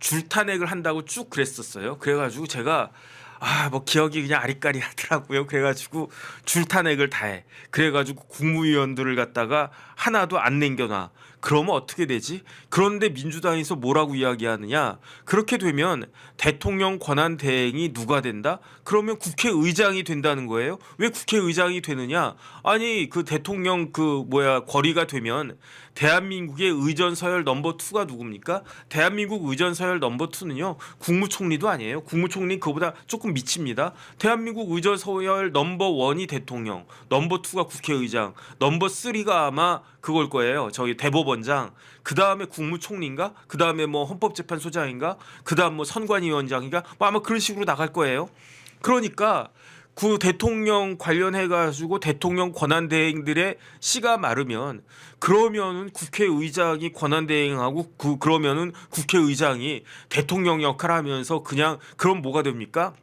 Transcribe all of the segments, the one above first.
줄탄핵을 한다고 쭉 그랬었어요. 그래가지고 제가 아 뭐 기억이 그냥 아리까리 하더라고요. 그래가지고 줄탄핵을 다해. 그래가지고 국무위원들을 갖다가 하나도 안 남겨놔. 그러면 어떻게 되지? 그런데 민주당에서 뭐라고 이야기하느냐? 그렇게 되면 대통령 권한 대행이 누가 된다? 그러면 국회의장이 된다는 거예요. 왜 국회의장이 되느냐? 아니 그 대통령 그 뭐야 거리가 되면 대한민국의 의전 서열 넘버 투가 누굽니까? 대한민국 의전 서열 넘버 투는요 국무총리도 아니에요. 국무총리 그보다 조금 미칩니다. 대한민국 의전 서열 넘버 원이 대통령, 넘버 투가 국회의장, 넘버 쓰리가 아마 그걸 거예요. 저희 대법원 장. 그 다음에 국무총리인가? 그 다음에 뭐 헌법재판소장인가? 그 다음 뭐 선관위원장인가? 뭐 아마 그런 식으로 나갈 거예요. 그러니까 그 대통령 관련해 가지고 대통령 권한 대행들의 씨가 마르면 그러면은 국회의장이 권한 대행하고 그 그러면은 국회의장이 대통령 역할을 하면서 그냥 그럼 뭐가 됩니까?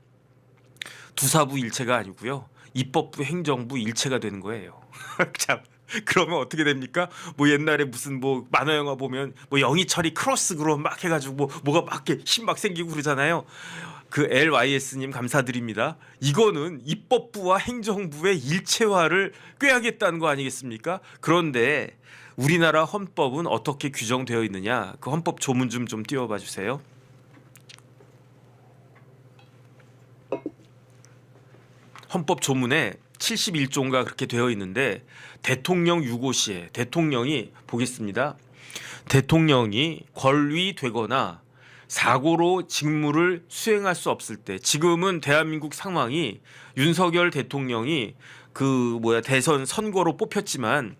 두사부 일체가 아니고요. 입법부 행정부 일체가 되는 거예요. 참 그러면 어떻게 됩니까? 뭐 옛날에 무슨 뭐 만화 영화 보면 뭐 영희철이 크로스 그로 막 해가지고 뭐 뭐가 막 이렇게 힘 막 생기고 그러잖아요. 그 LYS님 감사드립니다. 이거는 입법부와 행정부의 일체화를 꾀하겠다는 거 아니겠습니까? 그런데 우리나라 헌법은 어떻게 규정되어 있느냐? 그 헌법 조문 좀 좀 띄워봐 주세요. 헌법 조문에 71조인가 그렇게 되어 있는데 대통령 유고시에 대통령이 보겠습니다. 대통령이 권위되거나 사고로 직무를 수행할 수 없을 때 지금은 대한민국 상황이 윤석열 대통령이 그 뭐야 대선 선거로 뽑혔지만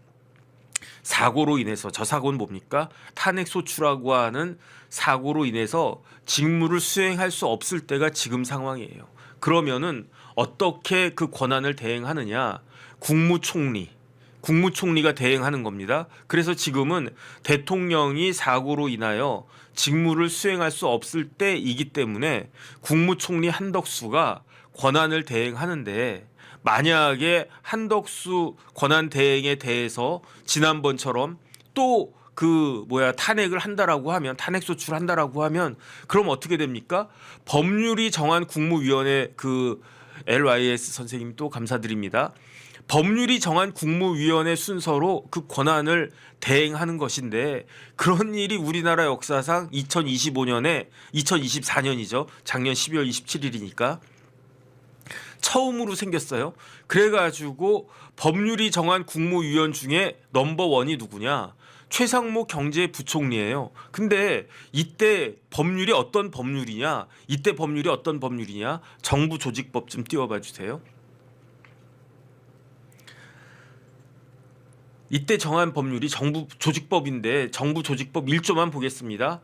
사고로 인해서 저 사고는 뭡니까? 탄핵 소추라고 하는 사고로 인해서 직무를 수행할 수 없을 때가 지금 상황이에요. 그러면은 어떻게 그 권한을 대행하느냐? 국무총리 국무총리가 대행하는 겁니다. 그래서 지금은 대통령이 사고로 인하여 직무를 수행할 수 없을 때이기 때문에 국무총리 한덕수가 권한을 대행하는데 만약에 한덕수 권한 대행에 대해서 지난번처럼 또 그 뭐야 탄핵을 한다라고 하면 탄핵 소추를 한다라고 하면 그럼 어떻게 됩니까? 법률이 정한 국무위원회 그 LYS 선생님 또 감사드립니다. 법률이 정한 국무위원회 순서로 그 권한을 대행하는 것인데 그런 일이 우리나라 역사상 2025년에 2024년이죠. 작년 12월 27일이니까 처음으로 생겼어요. 그래가지고 법률이 정한 국무위원 중에 넘버 원이 누구냐? 최상목 경제부총리예요. 근데 이때 법률이 어떤 법률이냐? 이때 법률이 어떤 법률이냐? 정부 조직법 좀 띄워봐 주세요. 이때 정한 법률이 정부 조직법인데 정부 조직법 1조만 보겠습니다.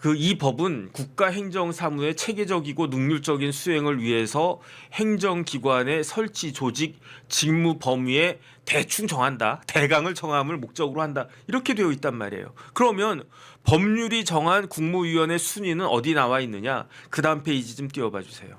그 이 법은 국가 행정 사무의 체계적이고 능률적인 수행을 위해서 행정기관의 설치 조직 직무 범위에 대충 정한다. 대강을 정함을 목적으로 한다. 이렇게 되어 있단 말이에요. 그러면 법률이 정한 국무위원회 순위는 어디 나와 있느냐? 그 다음 페이지 좀 띄워 봐 주세요.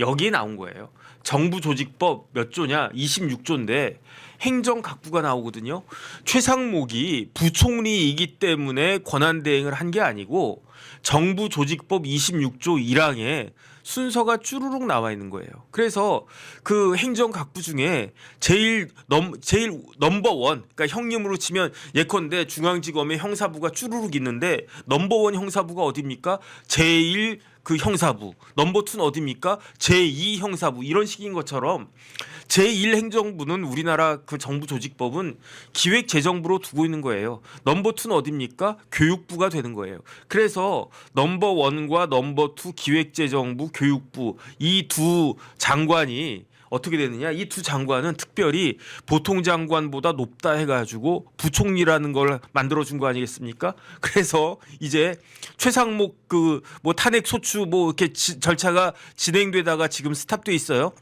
여기에 나온 거예요. 정부 조직법 몇 조냐? 26조인데 행정 각부가 나오거든요. 최상목이 부총리이기 때문에 권한 대행을 한 게 아니고 정부 조직법 26조 1항에 순서가 쭈루룩 나와 있는 거예요. 그래서 그 행정 각부 중에 제일 넘 제일 넘버 원, 그러니까 형님으로 치면 예컨대 중앙지검의 형사부가 쭈루룩 있는데 넘버 원 형사부가 어디입니까? 제일 그 형사부 넘버 투는 어디입니까? 제2 형사부 이런 식인 것처럼 제1 행정부는 우리나라 그 정부 조직법은 기획재정부로 두고 있는 거예요. 넘버 투는 어디입니까? 교육부가 되는 거예요. 그래서 넘버 원과 넘버 투 기획재정부, 교육부 이 두 장관이 어떻게 되느냐? 이 두 장관은 특별히 보통 장관보다 높다 해가지고 부총리라는 걸 만들어 준 거 아니겠습니까? 그래서 이제 최상목 그 뭐 탄핵 소추 뭐 이렇게 지- 절차가 진행되다가 지금 스탑돼 있어요.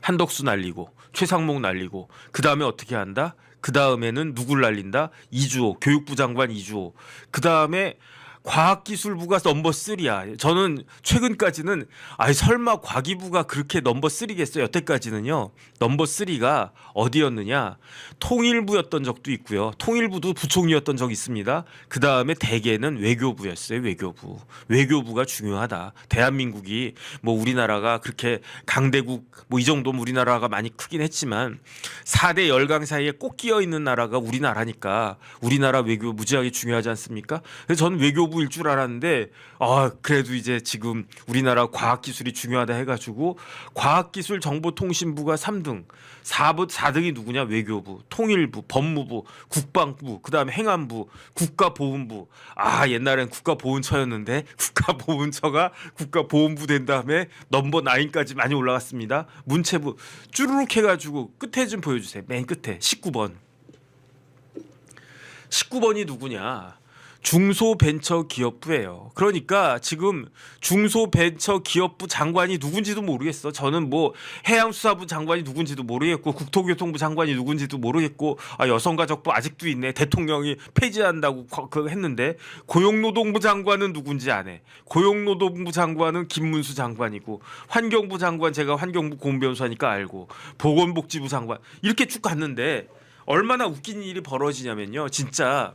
한덕수 날리고 최상목 날리고 그 다음에 어떻게 한다? 그 다음에는 누굴 날린다? 이주호 교육부 장관 이주호. 그 다음에 과학기술부가 넘버 3야. 저는 최근까지는 아니 설마 과기부가 그렇게 넘버 3겠어요. 여태까지는요. 넘버 3가 어디였느냐? 통일부였던 적도 있고요. 통일부도 부총리였던 적이 있습니다. 그 다음에 대개는 외교부였어요. 외교부. 외교부가 중요하다. 대한민국이 뭐 우리나라가 그렇게 강대국 뭐 이 정도면 우리나라가 많이 크긴 했지만 4대 열강 사이에 꼭 끼어 있는 나라가 우리나라니까 우리나라 외교 무지하게 중요하지 않습니까? 그래서 저는 외교부 일 줄 알았는데 아 그래도 이제 지금 우리나라 과학기술이 중요하다 해가지고 과학기술 정보통신부가 3등 4부 4등이 누구냐? 외교부 통일부 법무부 국방부 그다음에 행안부 국가보훈부. 아 옛날엔 국가보훈처였는데 국가보훈처가 국가보훈부 된 다음에 넘버 9까지 많이 올라갔습니다. 문체부 쭈루룩 해가지고 끝에 좀 보여주세요. 맨 끝에. 19번. 19번이 누구냐? 중소벤처기업부예요. 그러니까 지금 중소벤처기업부 장관이 누군지도 모르겠어. 저는 뭐 해양수사부 장관이 누군지도 모르겠고 국토교통부 장관이 누군지도 모르겠고 아 여성가족부 아직도 있네. 대통령이 폐지한다고 거- 그 했는데 고용노동부 장관은 누군지 안 해. 고용노동부 장관은 김문수 장관이고 환경부 장관 제가 환경부 공변수하니까 알고 보건복지부 장관 이렇게 쭉 갔는데 얼마나 웃긴 일이 벌어지냐면요. 진짜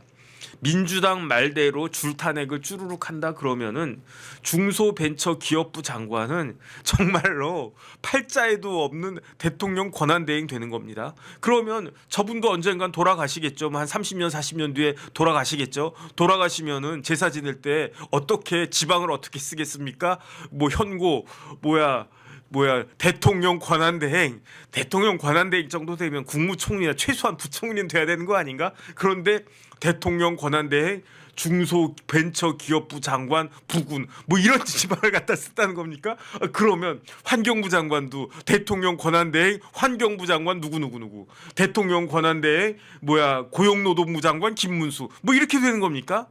민주당 말대로 줄탄핵을 쭈루룩 한다 그러면은 중소벤처기업부 장관은 정말로 팔자에도 없는 대통령 권한대행 되는 겁니다. 그러면 저분도 언젠간 돌아가시겠죠. 뭐한 30년 40년 뒤에 돌아가시겠죠. 돌아가시면은 제사 지낼 때 어떻게 지방을 어떻게 쓰겠습니까? 뭐 현고 뭐야 뭐야 대통령 권한대행 대통령 권한대행 정도 되면 국무총리나 최소한 부총리는 돼야 되는 거 아닌가? 그런데 대통령 권한대행 중소벤처기업부 장관 부군 뭐 이런 지방을 갖다 썼다는 겁니까? 아, 그러면 환경부 장관도 대통령 권한대행 환경부 장관 누구 누구 누구 대통령 권한대행 뭐야 고용노동부 장관 김문수 뭐 이렇게 되는 겁니까?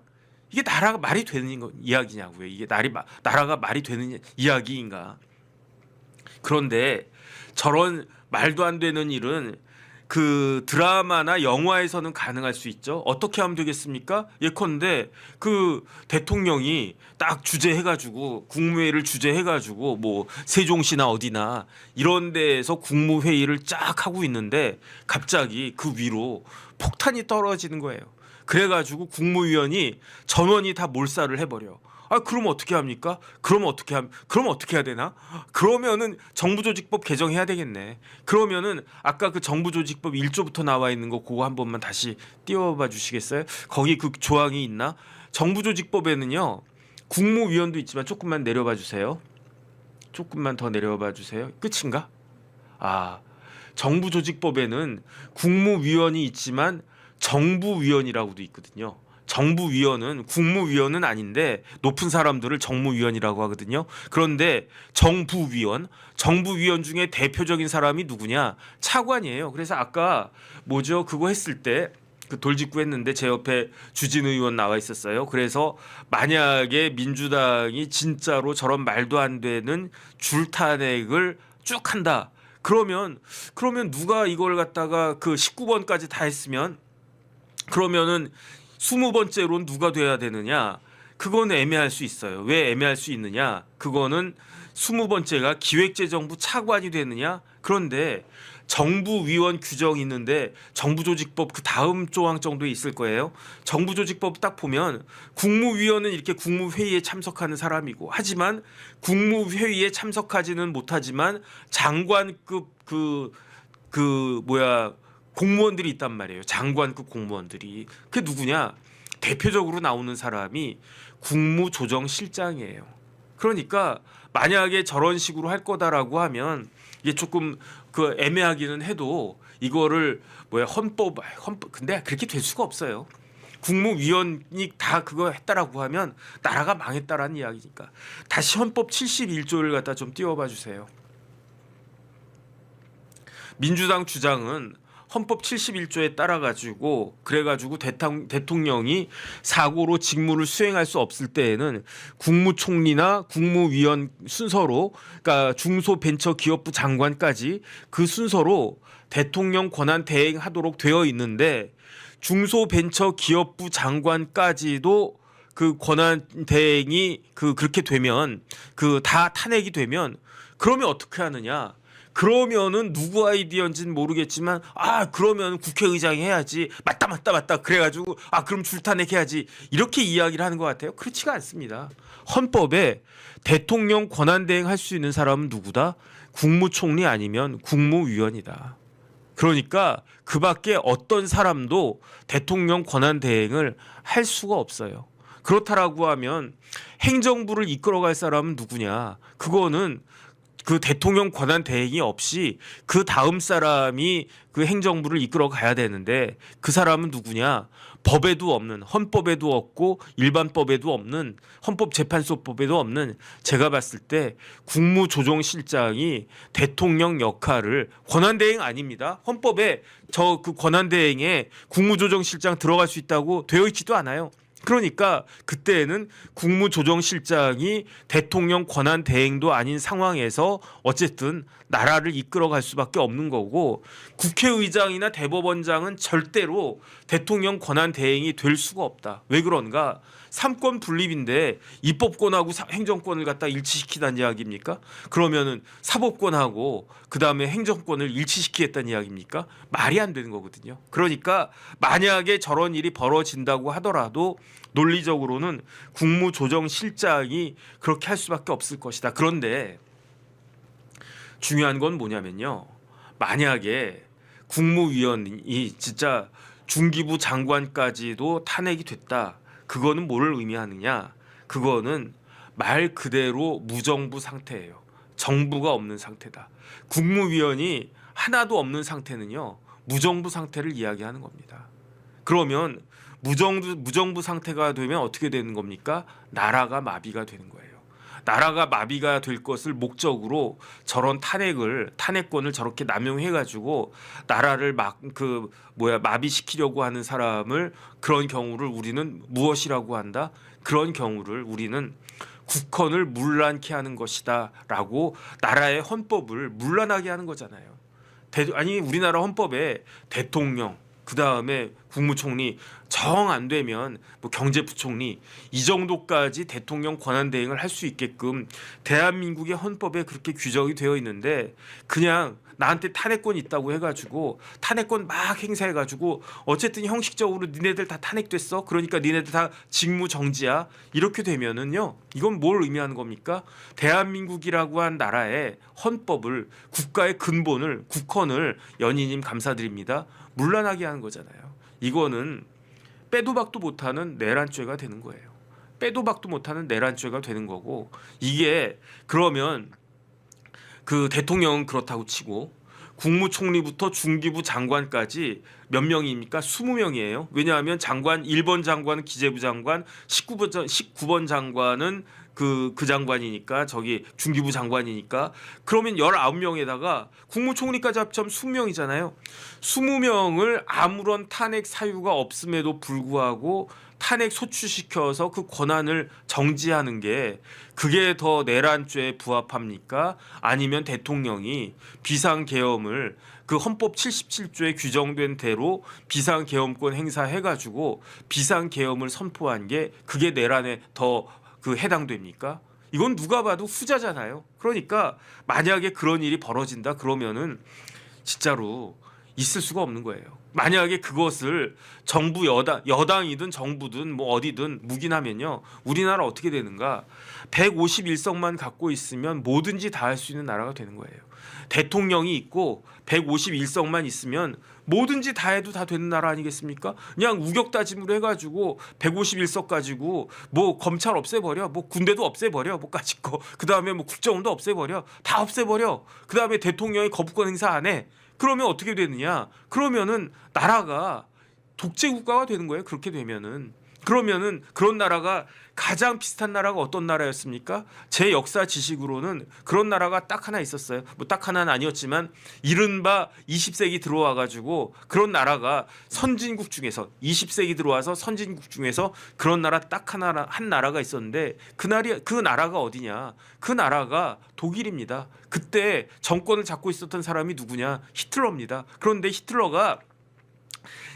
이게 나라가 말이 되는 거- 이야기냐고요? 이게 나리 마- 나라가 말이 되는 이야기인가? 그런데 저런 말도 안 되는 일은 그 드라마나 영화에서는 가능할 수 있죠. 어떻게 하면 되겠습니까? 예컨대 그 대통령이 딱 주재해가지고 국무회의를 주재해가지고 뭐 세종시나 어디나 이런 데에서 국무회의를 쫙 하고 있는데 갑자기 그 위로 폭탄이 떨어지는 거예요. 그래가지고 국무위원이 전원이 다 몰살을 해버려. 아 그럼 어떻게 합니까? 그럼 어떻게 함? 그럼 어떻게 해야 되나? 그러면은 정부조직법 개정해야 되겠네. 그러면은 아까 그 정부조직법 1조부터 나와 있는 거 그거 한 번만 다시 띄워봐 주시겠어요? 거기 그 조항이 있나? 정부조직법에는요 국무위원도 있지만 조금만 내려봐 주세요. 조금만 더 내려봐 주세요. 끝인가? 아 정부조직법에는 국무위원이 있지만 정부위원이라고도 있거든요. 정부위원은 국무위원은 아닌데 높은 사람들을 정무위원이라고 하거든요. 그런데 정부위원, 정부위원 중에 대표적인 사람이 누구냐? 차관이에요. 그래서 아까 뭐죠? 그거 했을 때 그 돌직구 했는데 제 옆에 주진 의원 나와 있었어요. 그래서 만약에 민주당이 진짜로 저런 말도 안 되는 줄탄핵을 쭉 한다. 그러면 그러면 누가 이걸 갖다가 그 19번까지 다 했으면 그러면은 스무 번째로는 누가 돼야 되느냐? 그건 애매할 수 있어요. 왜 애매할 수 있느냐? 그거는 스무 번째가 기획재정부 차관이 되느냐? 그런데 정부 위원 규정이 있는데 정부 조직법 그 다음 조항 정도에 있을 거예요. 정부 조직법 딱 보면 국무위원은 이렇게 국무회의에 참석하는 사람이고 하지만 국무회의에 참석하지는 못하지만 장관급 그그 뭐야 공무원들이 있단 말이에요. 장관급 공무원들이. 그게 누구냐? 대표적으로 나오는 사람이 국무조정실장이에요. 그러니까 만약에 저런 식으로 할 거다라고 하면 이게 조금 그 애매하기는 해도 이거를 뭐야 헌법 헌법 근데 그렇게 될 수가 없어요. 국무위원이 다 그거 했다라고 하면 나라가 망했다라는 이야기니까 다시 헌법 71조를 갖다 좀 띄워봐 주세요. 민주당 주장은 헌법 71조에 따라 가지고 그래 가지고 대통령이 사고로 직무를 수행할 수 없을 때에는 국무총리나 국무위원 순서로 그러니까 중소벤처기업부 장관까지 그 순서로 대통령 권한 대행하도록 되어 있는데 중소벤처기업부 장관까지도 그 권한 대행이 그 그렇게 되면 그 다 탄핵이 되면 그러면 어떻게 하느냐? 그러면은 누구 아이디어인지는 모르겠지만 아 그러면 국회의장이 해야지. 맞다 맞다 맞다. 그래가지고 아 그럼 줄탄핵 해야지. 이렇게 이야기를 하는 것 같아요. 그렇지가 않습니다. 헌법에 대통령 권한 대행할 수 있는 사람은 누구다? 국무총리 아니면 국무위원이다. 그러니까 그 밖에 어떤 사람도 대통령 권한 대행을 할 수가 없어요. 그렇다라고 하면 행정부를 이끌어갈 사람은 누구냐? 그거는 그 대통령 권한 대행이 없이 그 다음 사람이 그 행정부를 이끌어 가야 되는데 그 사람은 누구냐? 법에도 없는 헌법에도 없고 일반법에도 없는 헌법재판소법에도 없는 제가 봤을 때 국무조정실장이 대통령 역할을 권한대행 아닙니다. 헌법에 저 그 권한대행에 국무조정실장 들어갈 수 있다고 되어 있지도 않아요. 그러니까 그때는 국무조정실장이 대통령 권한 대행도 아닌 상황에서 어쨌든 나라를 이끌어갈 수밖에 없는 거고 국회의장이나 대법원장은 절대로 대통령 권한 대행이 될 수가 없다. 왜 그런가? 삼권 분립인데 입법권하고 사- 행정권을 갖다 일치시키다는 이야기입니까? 그러면은 사법권하고 그 다음에 행정권을 일치시키겠다는 이야기입니까? 말이 안 되는 거거든요. 그러니까 만약에 저런 일이 벌어진다고 하더라도 논리적으로는 국무조정실장이 그렇게 할 수밖에 없을 것이다. 그런데 중요한 건 뭐냐면요. 만약에 국무위원이 진짜 중기부 장관까지도 탄핵이 됐다. 그거는 뭐를 의미하느냐? 그거는 말 그대로 무정부 상태예요. 정부가 없는 상태다. 국무위원이 하나도 없는 상태는요. 무정부 상태를 이야기하는 겁니다. 그러면 무정부 무정부 상태가 되면 어떻게 되는 겁니까? 나라가 마비가 되는 거예요. 나라가 마비가 될 것을 목적으로 저런 탄핵을 탄핵권을 저렇게 남용해 가지고 나라를 막 그 뭐야 마비시키려고 하는 사람을 그런 경우를 우리는 무엇이라고 한다? 그런 경우를 우리는 국헌을 문란케 하는 것이다라고 나라의 헌법을 문란하게 하는 거잖아요. 대, 아니 우리나라 헌법에 대통령 그 다음에 국무총리 정 안 되면 뭐 경제부총리 이 정도까지 대통령 권한 대행을 할 수 있게끔 대한민국의 헌법에 그렇게 규정이 되어 있는데 그냥 나한테 탄핵권 있다고 해가지고 탄핵권 막 행사해가지고 어쨌든 형식적으로 니네들 다 탄핵됐어. 그러니까 니네들 다 직무 정지야. 이렇게 되면은요 이건 뭘 의미하는 겁니까? 대한민국이라고 한 나라의 헌법을 국가의 근본을 국헌을 연희님 감사드립니다 물러나게 하는 거잖아요 이거는 빼도 박도 못하는 내란죄가 되는 거예요 빼도 박도 못하는 내란죄가 되는 거고 이게 그러면 그 대통령은 그렇다고 치고 국무총리부터 중기부 장관까지 몇 명입니까? 20명이에요. 왜냐하면 장관 1번 장관은 기재부 장관, 19번 장- 19번 장관은 그, 그 장관이니까 저기 중기부 장관이니까 그러면 19명에다가 국무총리까지 합치면 20명이잖아요. 20명을 아무런 탄핵 사유가 없음에도 불구하고 탄핵 소추시켜서 그 권한을 정지하는 게 그게 더 내란죄에 부합합니까? 아니면 대통령이 비상계엄을 그 헌법 77조에 규정된 대로 비상계엄권 행사해 가지고 비상계엄을 선포한 게 그게 내란에 더 그 해당됩니까? 이건 누가 봐도 후자잖아요. 그러니까 만약에 그런 일이 벌어진다 그러면은 진짜로 있을 수가 없는 거예요. 만약에 그것을 정부 여당 여당이든 정부든 뭐 어디든 묵인하면요. 우리나라 어떻게 되는가? 151석만 갖고 있으면 뭐든지 다 할 수 있는 나라가 되는 거예요. 대통령이 있고 151석만 있으면 뭐든지 다 해도 다 되는 나라 아니겠습니까? 그냥 우격 따짐으로 해가지고 151석 가지고 뭐 검찰 없애버려, 뭐 군대도 없애버려, 뭐 까짓 거. 그 다음에 뭐 국정원도 없애버려, 다 없애버려. 그 다음에 대통령이 거부권 행사 안 해. 그러면 어떻게 되느냐? 그러면은 나라가 독재 국가가 되는 거예요. 그렇게 되면은 그러면은 그런 나라가 가장 비슷한 나라가 어떤 나라였습니까? 제 역사 지식으로는 그런 나라가 딱 하나 있었어요. 뭐 딱 하나는 아니었지만 이른바 20세기 들어와 가지고 그런 나라가 선진국 중에서 20세기 들어와서 선진국 중에서 그런 나라 딱 하나 한 나라가 있었는데 그 나라 그 나라가 어디냐? 그 나라가 독일입니다. 그때 정권을 잡고 있었던 사람이 누구냐? 히틀러입니다. 그런데 히틀러가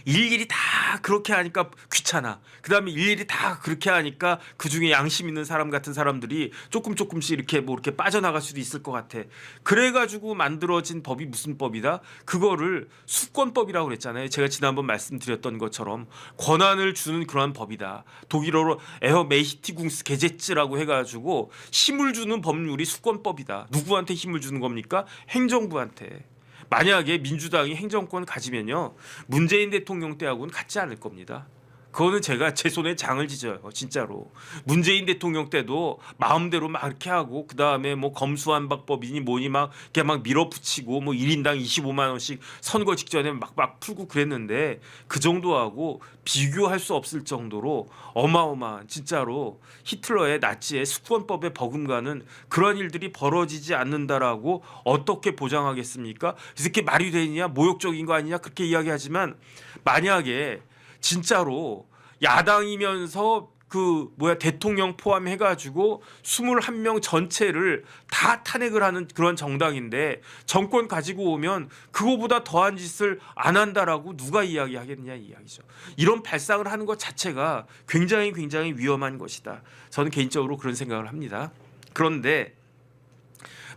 일일이 다 그렇게 하니까 귀찮아. 그다음에 일일이 다 그렇게 하니까 그 중에 양심 있는 사람 같은 사람들이 조금 조금씩 이렇게 뭐 이렇게 빠져나갈 수도 있을 것 같아. 그래가지고 만들어진 법이 무슨 법이다? 그거를 수권법이라고 그랬잖아요. 제가 지난번 말씀드렸던 것처럼 권한을 주는 그러한 법이다. 독일어로 에어 메히티궁스 게제츠라고 해가지고 힘을 주는 법률이 수권법이다. 누구한테 힘을 주는 겁니까? 행정부한테. 만약에 민주당이 행정권 가지면요 문재인 대통령 때하고는 같지 않을 겁니다. 그거는 제가 제 손에 장을 지져요 진짜로 문재인 대통령 때도 마음대로 막 이렇게 하고 그 다음에 뭐 검수한박법이니 뭐니 막 이렇게 막 밀어붙이고 뭐 1인당 25만 원씩 선거 직전에 막막 풀고 그랬는데 그 정도하고 비교할 수 없을 정도로 어마어마한 진짜로 히틀러의 나치의 수권법에 버금가는 그런 일들이 벌어지지 않는다라고 어떻게 보장하겠습니까? 이렇게 말이 되느냐 모욕적인 거 아니냐 그렇게 이야기하지만 만약에 진짜로 야당이면서 그 뭐야 대통령 포함해 가지고 21명 전체를 다 탄핵을 하는 그런 정당인데 정권 가지고 오면 그거보다 더한 짓을 안 한다라고 누가 이야기하겠냐 이 이야기죠. 이런 발상을 하는 것 자체가 굉장히 굉장히 위험한 것이다. 저는 개인적으로 그런 생각을 합니다. 그런데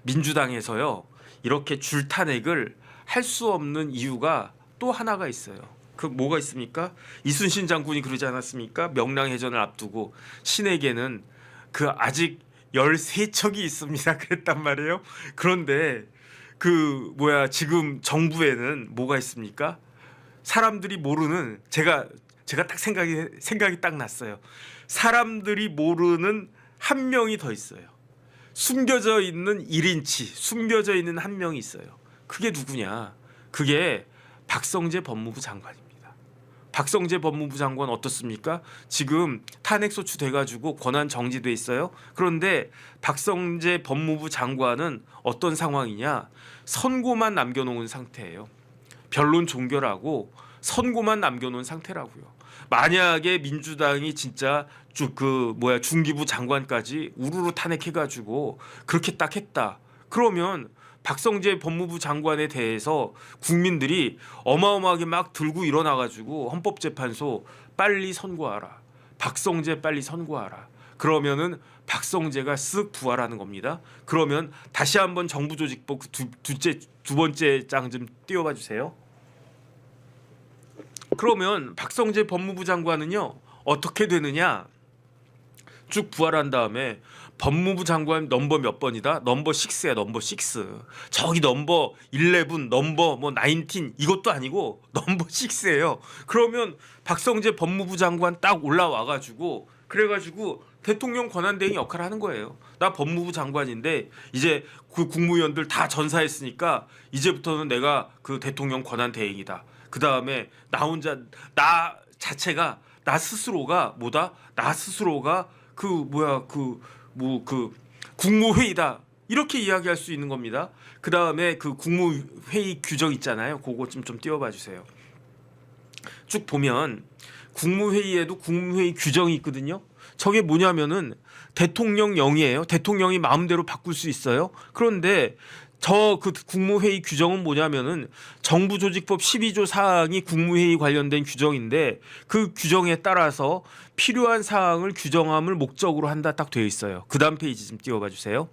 민주당에서요. 이렇게 줄 탄핵을 할 수 없는 이유가 또 하나가 있어요. 그 뭐가 있습니까? 이순신 장군이 그러지 않았습니까? 명랑해전을 앞두고 신에게는 그 아직 13척이 있습니다. 그랬단 말이에요. 그런데 그 뭐야 지금 정부에는 뭐가 있습니까? 사람들이 모르는 제가 제가 딱 생각이 생각이 딱 났어요. 사람들이 모르는 한 명이 더 있어요. 숨겨져 있는 1인치, 숨겨져 있는 한 명이 있어요. 그게 누구냐? 그게 박성재 법무부 장관입니다. 박성재 법무부 장관 어떻습니까? 지금 탄핵 소추 돼 가지고 권한 정지돼 있어요. 그런데 박성재 법무부 장관은 어떤 상황이냐? 선고만 남겨놓은 상태예요. 변론 종결하고 선고만 남겨놓은 상태라고요. 만약에 민주당이 진짜 쭉 그 뭐야 중기부 장관까지 우르르 탄핵해가지고 그렇게 딱 했다. 그러면 박성재 법무부 장관에 대해서 국민들이 어마어마하게 막 들고 일어나가지고 헌법재판소 빨리 선고하라. 박성재 빨리 선고하라. 그러면은 박성재가 쓱 부활하는 겁니다. 그러면 다시 한번 정부 조직법 그 두, 두째 두 번째 장 좀 띄워봐 주세요. 그러면 박성재 법무부 장관은요 어떻게 되느냐 쭉 부활한 다음에 법무부 장관 넘버 몇 번이다 넘버 6야 넘버 6 저기 넘버 11 넘버 뭐 19 이것도 아니고 넘버 6예요 그러면 박성재 법무부 장관 딱 올라와 가지고 그래 가지고 대통령 권한대행 역할을 하는 거예요. 나 법무부 장관인데 이제 그 국무위원들 다 전사했으니까 이제부터는 내가 그 대통령 권한대행이다. 그 다음에 나 혼자 나 자체가 나 스스로가 뭐다? 나 스스로가 그 뭐야 그 뭐 그 국무회의다. 이렇게 이야기할 수 있는 겁니다. 그 다음에 그 국무회의 규정 있잖아요. 그거 좀 좀 띄워봐 주세요. 쭉 보면 국무회의에도 국무회의 규정이 있거든요. 저게 뭐냐면은 대통령령이에요. 대통령이 마음대로 바꿀 수 있어요. 그런데 저 그 국무회의 규정은 뭐냐면은 정부 조직법 12조 사항이 국무회의 관련된 규정인데 그 규정에 따라서 필요한 사항을 규정함을 목적으로 한다 딱 되어 있어요. 그 다음 페이지 좀 띄워봐 주세요.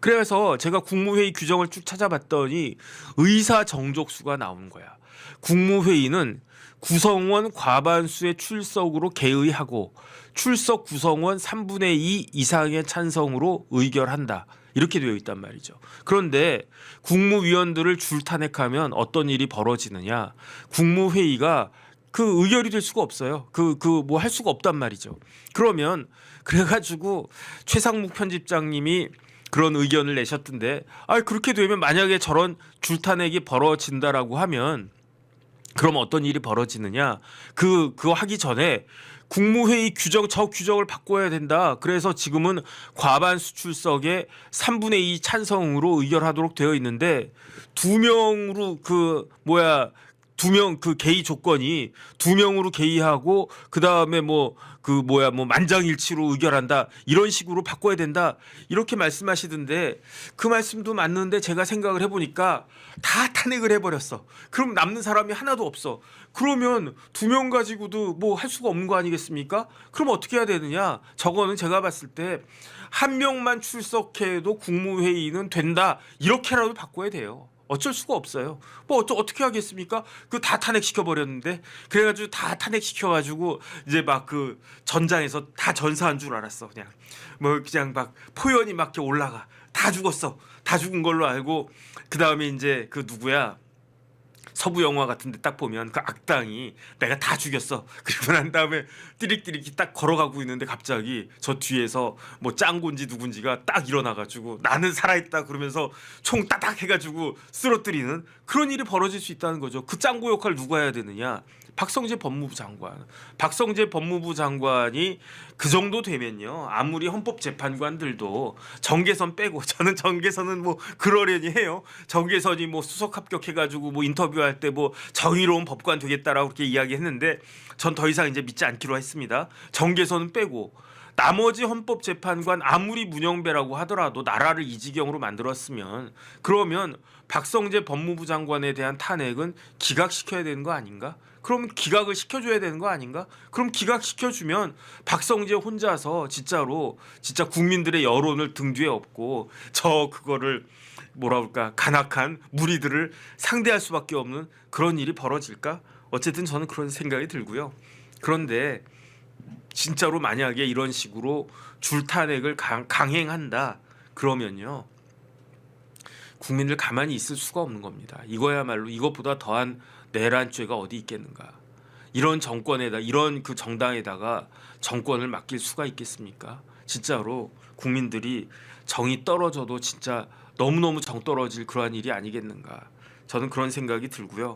그래서 제가 국무회의 규정을 쭉 찾아봤더니 의사 정족수가 나오는 거야. 국무회의는 구성원 과반수의 출석으로 개의하고 출석 구성원 3분의 2 이상의 찬성으로 의결한다. 이렇게 되어 있단 말이죠. 그런데 국무위원들을 줄 탄핵하면 어떤 일이 벌어지느냐? 국무회의가 그 의결이 될 수가 없어요. 그 그 뭐 할 수가 없단 말이죠. 그러면 그래가지고 최상묵 편집장님이 그런 의견을 내셨던데, 아 그렇게 되면 만약에 저런 줄 탄핵이 벌어진다라고 하면 그럼 어떤 일이 벌어지느냐? 그 그거 하기 전에 국무회의 규정 저 규정을 바꿔야 된다. 그래서 지금은 과반 수 출석에 3분의 2 찬성으로 의결하도록 되어 있는데 두 명으로 그 뭐야 두 명 그 개의 조건이 두 명으로 개의하고 그 다음에 뭐 그 뭐야 뭐 만장일치로 의결한다 이런 식으로 바꿔야 된다 이렇게 말씀하시던데 그 말씀도 맞는데 제가 생각을 해보니까 다 탄핵을 해버렸어. 그럼 남는 사람이 하나도 없어. 그러면 두 명 가지고도 뭐 할 수가 없는 거 아니겠습니까? 그럼 어떻게 해야 되느냐? 저거는 제가 봤을 때 한 명만 출석해도 국무회의는 된다 이렇게라도 바꿔야 돼요. 어쩔 수가 없어요. 뭐 어떠, 어떻게 하겠습니까? 그 다 탄핵시켜 버렸는데 그래가지고 다 탄핵시켜 가지고 이제 막 그 전장에서 다 전사한 줄 알았어. 그냥 뭐 그냥 막 포연이 막 이렇게 올라가 다 죽었어. 다 죽은 걸로 알고 그 다음에 이제 그 누구야? 서부 영화 같은데 딱 보면 그 악당이 내가 다 죽였어. 그리고 난 다음에 띠릭띠릭이 딱 걸어가고 있는데 갑자기 저 뒤에서 뭐 짱구인지 누군지가 딱 일어나가지고 나는 살아있다 그러면서 총 따닥 해가지고 쓰러뜨리는 그런 일이 벌어질 수 있다는 거죠. 그 짱구 역할 누가 해야 되느냐? 박성재 법무부 장관. 박성재 법무부 장관이 그 정도 되면요. 아무리 헌법재판관들도 정계선 빼고 저는 정계선은 뭐 그러려니 해요. 정계선이 뭐 수석 합격해가지고 뭐 인터뷰할 때 뭐 정의로운 법관 되겠다라고 그렇게 이야기했는데 전 더 이상 이제 믿지 않기로 했습니다. 정계선은 빼고 나머지 헌법재판관 아무리 문영배라고 하더라도 나라를 이 지경으로 만들었으면 그러면 박성재 법무부 장관에 대한 탄핵은 기각시켜야 되는 거 아닌가? 그럼 기각을 시켜줘야 되는 거 아닌가? 그럼 기각 시켜주면 박성재 혼자서 진짜로 진짜 국민들의 여론을 등 뒤에 업고 저 그거를 뭐라 그럴까 간악한 무리들을 상대할 수밖에 없는 그런 일이 벌어질까? 어쨌든 저는 그런 생각이 들고요. 그런데 진짜로 만약에 이런 식으로 줄탄핵을 강, 강행한다 그러면요 국민들 가만히 있을 수가 없는 겁니다. 이거야말로 이것보다 더한 내란 죄가 어디 있겠는가? 이런 정권에다 이런 그 정당에다가 정권을 맡길 수가 있겠습니까? 진짜로 국민들이 정이 떨어져도 진짜 너무너무 정 떨어질 그러한 일이 아니겠는가? 저는 그런 생각이 들고요.